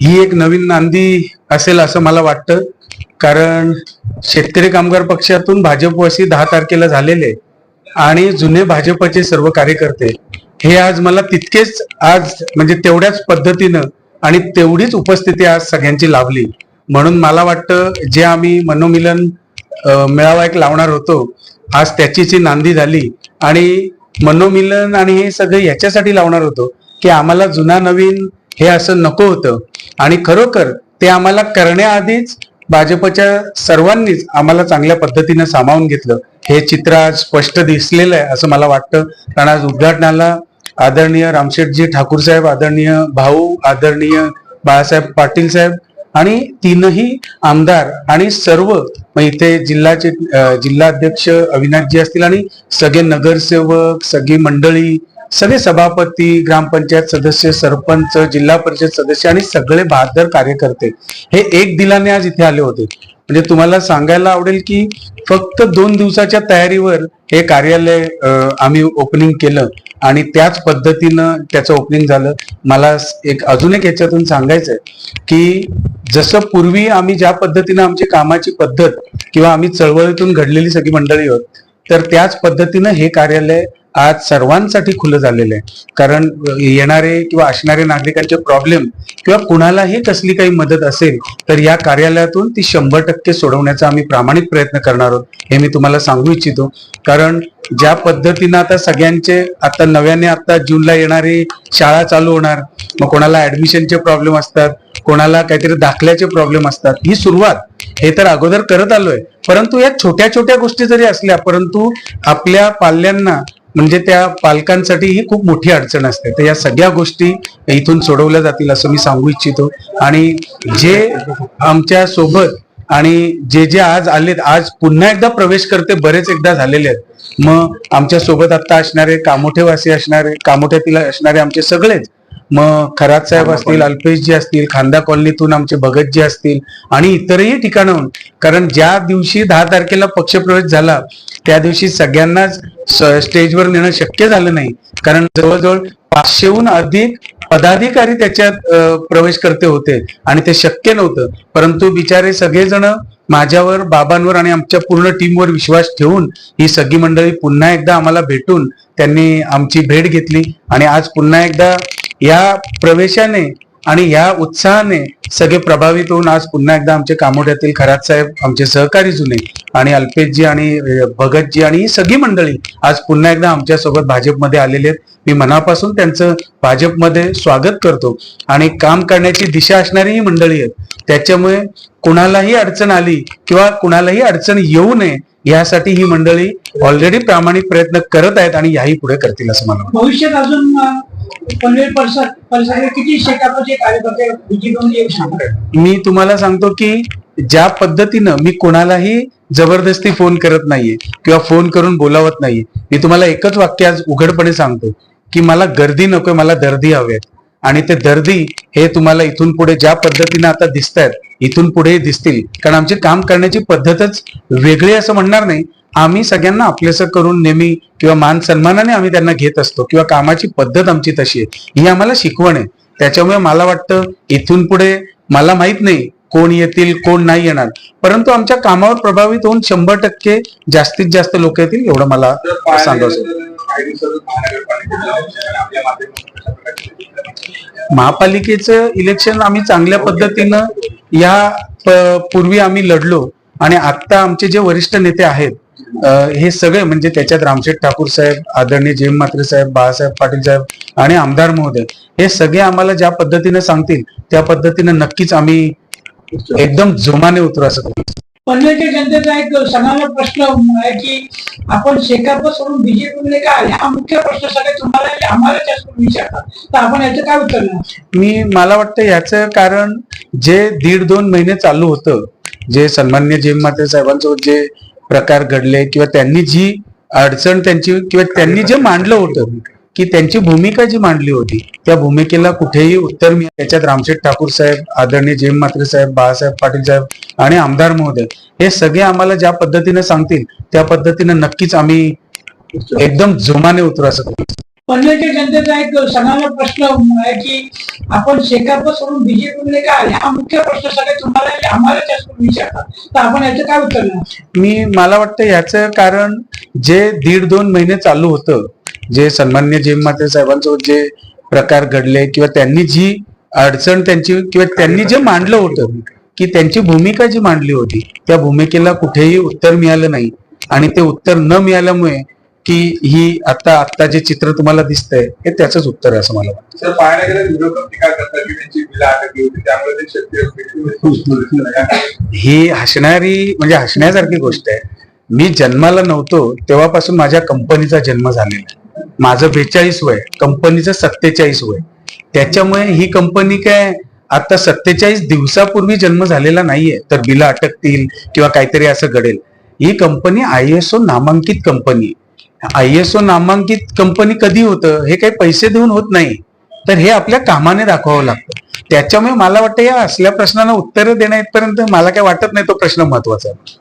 ही एक नवीन नांदी असेल असं मला वाटतं. कारण शेतकरी कामगार पक्षातून भाजपवासी दहा तारखेला झालेले आणि जुने भाजपचे सर्व कार्यकर्ते हे आज मला तितकेच आज म्हणजे तेवढ्याच पद्धतीनं आणि तेवढीच उपस्थिती आज सगळ्यांची लाभली. म्हणून मला वाटतं जे आम्ही मनोमिलन मेळावा एक लावणार होतो आज त्याची जी नांदी झाली. आणि मनोमिलन आणि हे सगळं याच्यासाठी लावणार होतो की आम्हाला जुना नवीन हे असं नको होतं. आणि खरोखर ते आम्हाला करण्याआधीच भाजपच्या सर्वांनीच आम्हाला चांगल्या पद्धतीनं सामावून घेतलं. हे चित्र आज स्पष्ट दिसलेलं आहे असं मला वाटतं. कारण आज उद्घाटनाला आदरणीय रामशेठजी ठाकूर साहेब आदरणीय भाऊ आदरणीय बाळासाहेब पाटील साहेब आणि तीनही आमदार आणि सर्व इथे जिल्ह्याचे जिल्हाध्यक्ष अविनाशजी असतील आणि सगळे नगरसेवक सगळी मंडळी सगळे सभापती ग्रामपंचायत सदस्य सरपंच जिल्हा परिषद सदस्य आणि सगळे बहादर कार्यकर्ते हे एक दिलाने आज इथे आले होते. म्हणजे तुम्हाला सांगायला आवडेल की फक्त दोन दिवसाच्या तयारीवर हे कार्यालय आम्ही ओपनिंग केलं आणि त्याच पद्धतीनं त्याचं ओपनिंग झालं. मला एक अजून एक याच्यातून सांगायचंय की जसं पूर्वी आम्ही ज्या पद्धतीनं आमची कामाची पद्धत किंवा आम्ही चळवळीतून घडलेली सगळी मंडळी आहोत तर त्याच पद्धतीनं हे कार्यालय आज सर्वांसाठी खुलं झालेलं आहे. कारण येणारे किंवा असणारे नागरिकांचे प्रॉब्लेम किंवा कुणालाही कसली काही मदत असेल तर या कार्यालयातून ती शंभर टक्के सोडवण्याचा आम्ही प्रामाणिक प्रयत्न करणार आहोत हे मी तुम्हाला सांगू इच्छितो. कारण ज्या पद्धतीनं आता सगळ्यांचे आता नव्याने आता जूनला येणारी शाळा चालू होणार मग कोणाला ऍडमिशनचे प्रॉब्लेम असतात कोणाला काहीतरी दाखल्याचे प्रॉब्लेम असतात ही सुरुवात हे तर अगोदर करत आलोय. परंतु या छोट्या छोट्या गोष्टी जरी असल्या परंतु आपल्या पाल्यांना म्हणजे त्या पालकांसाठी ही खूप मोठी अडचण असते. तर या सगळ्या गोष्टी इथून सोडवल्या जातील असं मी सांगू इच्छितो. आणि जे आमच्यासोबत आणि जे जे आज आलेत आज पुन्हा एकदा प्रवेश करते बरेच एकदा झालेले आहेत. मग आमच्यासोबत आता असणारे कामोठेवासी असणारे कामोठ्यातील असणारे आमचे सगळेच मग खरात साहेब असतील अल्पेशजी असतील खांदा कॉलनीतून आमचे भगतजी असतील आणि इतरही ठिकाणाहून कारण ज्या दिवशी दहा तारखेला पक्षप्रवेश झाला त्या दिवशी सगळ्यांनाच स्टेजवर नेणं शक्य झालं नाही. कारण जवळजवळ पाचशेहून अधिक पदाधिकारी त्याच्यात प्रवेश करते होते आणि ते शक्य नव्हतं. परंतु बिचारे सगळेजण माझ्यावर बाबांवर आणि आमच्या पूर्ण टीमवर विश्वास ठेवून ही सगळी मंडळी पुन्हा एकदा आम्हाला भेटून त्यांनी आमची भेट घेतली आणि आज पुन्हा एकदा या प्रवेशाने आणि या उत्साहाने सगळे प्रभावित होऊन आज पुन्हा एकदा आमचे कामोड्यातील खरात साहेब आमचे सहकारी जुने आणि अल्पेशजी आणि भगतजी आणि ही सगळी मंडळी आज पुन्हा एकदा आमच्यासोबत भाजपमध्ये आलेले आहेत. मी मनापासून त्यांचं भाजपमध्ये स्वागत करतो. आणि काम करण्याची दिशा असणारी ही मंडळी आहेत. त्याच्यामुळे कुणालाही अडचण आली किंवा कुणालाही अडचण येऊ नये यासाठी ही मंडळी ऑलरेडी प्रामाणिक प्रयत्न करत आहेत आणि याही पुढे करतील असं मला भविष्यात अजून पनवेल परिसर परिसरात किती शेकापचे कार्यकर्ते बीजेपीमध्ये येऊ मी तुम्हाला सांगतो की ज्या पद्धतीनं मी कोणालाही जबरदस्ती फोन करत नाहीये किंवा फोन करून बोलावत नाहीये मी तुम्हाला एकच वाक्य आज उघडपणे सांगतो की मला गर्दी नकोय मला दर्दी हवेत. आणि ते दर्दी हे तुम्हाला इथून पुढे ज्या पद्धतीने आता दिसत आहेत इथून पुढे दिसतील. कारण आमची काम करण्याची पद्धतच वेगळी असं म्हणणार नाही. आम्ही सगळ्यांना आपलेसं करून नेहमी किंवा मान सन्मानाने आम्ही त्यांना घेत असतो किंवा कामाची पद्धत आमची तशी आहे. ही आम्हाला शिकवण आहे. त्याच्यामुळे मला वाटतं इथून पुढे मला माहीत नाही कोण येतील कोण नाही येणार. परंतु आमच्या कामावर प्रभावित होऊन शंभर टक्के जास्तीत जास्त लोक येतील एवढं मला सांगायचं महापालिकेचं इलेक्शन आम्ही चांगल्या पद्धतीनं या पूर्वी आम्ही लढलो. आणि आता आमचे जे वरिष्ठ नेते आहेत हे सगळे म्हणजे त्याच्यात रामशेठ ठाकूर साहेब आदरणीय जयम म्हात्रे साहेब बाळासाहेब पाटील साहेब आणि आमदार महोदय हे सगळे आम्हाला ज्या पद्धतीने सांगतील त्या पद्धतीने नक्कीच आम्ही एकदम जोमाने उतरू असं. पनवेलच्या जनतेचा एक सणाला प्रश्न आहे की आपण शेकाप सोडून बीजेपीमध्ये का आले? हा मुख्य प्रश्न सगळे तुम्हाला आम्हाला विचारतात. तर आपण याचं काय उत्तर मी मला वाटतं याचं कारण जे दीड दोन महिने चालू होतं जे सन्मान्य जेम माते साहेबांसोबत जे प्रकार घडले किंवा त्यांनी जी अडचण त्यांची किंवा त्यांनी जे मांडलं होतं की त्यांची भूमिका जी मांडली होती त्या भूमिकेला कुठेही उत्तर मी त्याच्यात रामशेठ ठाकूर साहेब आदरणीय जेम मात्रे साहेब बाळासाहेब पाटील साहेब आणि आमदार महोदय हे सगळे आम्हाला ज्या पद्धतीने सांगतील त्या पद्धतीने नक्कीच आम्ही एकदम जोमाने उतरू असं पनवेलच्या जनतेचा एक सगळ्यांना प्रश्न आहे की आपण शेकाप सोडून बीजेपीमध्ये काय हा मुख्य प्रश्न सगळे तुम्हाला आम्हाला जास्त विचारतात. तर आपण याचं काय उत्तर मी मला वाटतं याचं कारण जे दीड दोन महिने चालू होतं जे सन्मान्य जेम माते साहेबांसोबत जे प्रकार घडले किंवा त्यांनी जी अडचण त्यांची किंवा त्यांनी जे मांडलं होतं की त्यांची भूमिका जी मांडली होती त्या भूमिकेला कुठेही उत्तर मिळालं नाही. आणि ते उत्तर न मिळाल्यामुळे की ही आता आता जे चित्र तुम्हाला दिसतंय हे त्याचंच उत्तर आहे असं मला वाटतं. सर पाहायला गेलं टीका करतात की त्यांची बिलं अटकली होती त्यामुळे ते शेतकरी ही. हसणारी म्हणजे हसण्यासारखी गोष्ट आहे. मी जन्माला नव्हतो तेव्हापासून माझ्या कंपनीचा जन्म झालेला आहे. माझं बेचाळीस वय कंपनीचं सत्तेचाळीस वय. त्याच्यामुळे ही कंपनी काय आता सत्तेचाळीस दिवसापूर्वी जन्म झालेला नाहीये. तर बिलं अटकतील किंवा काहीतरी असं घडेल. ही कंपनी आय एस ओ नामांकित कंपनी आय एस ओ नामांकित कंपनी कधी होतं हे काही पैसे देऊन होत नाही. तर हे आपल्या कामाने दाखवावं लागतं. त्याच्यामुळे मला वाटतं या असल्या प्रश्नांना उत्तरं देण्यापर्यंत मला काय वाटत नाही तो प्रश्न महत्त्वाचा आहे.